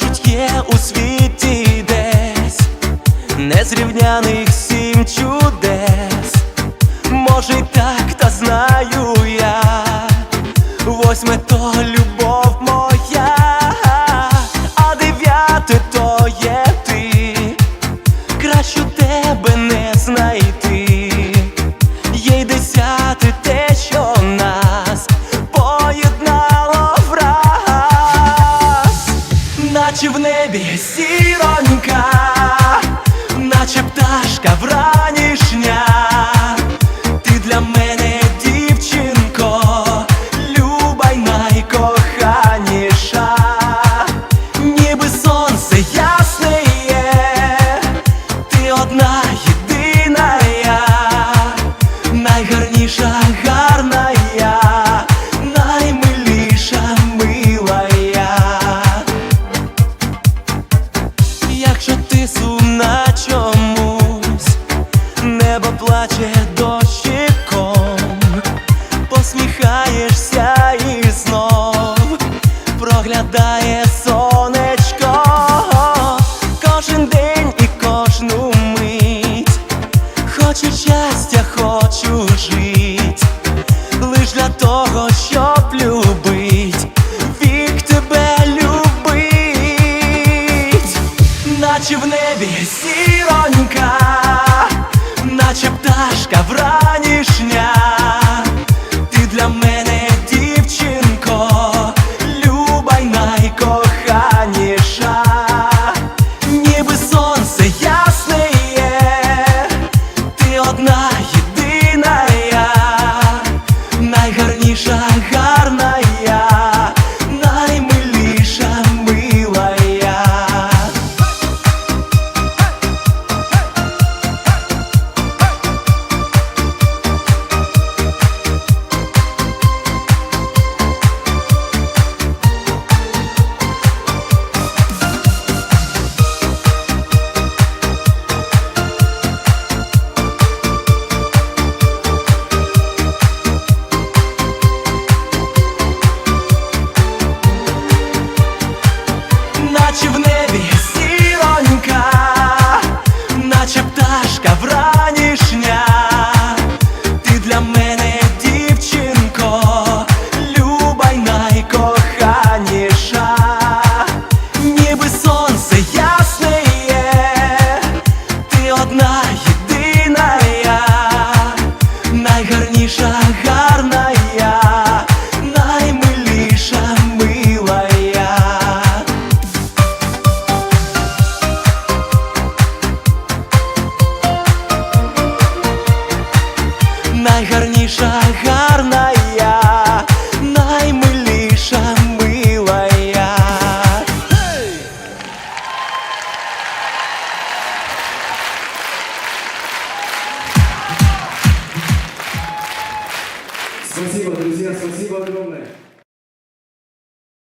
кажуть, є у світі десь незрівняних сім чудес. Може, й так, та знаю я, восьме наче в небі сіронька, наче пташка вранішня, ти для мене дівчинко, люба й найкоханіша, ніби сонце ясне є, ти одна. є. Хочу щастя, хочу жить, лиш для того, щоб любить, вік тебе любить, наче в небі сіронька, наче пташка вранішня. ночі в небі найгарніша, гарна я, наймиліша Спасибо, друзья, спасибо огромное.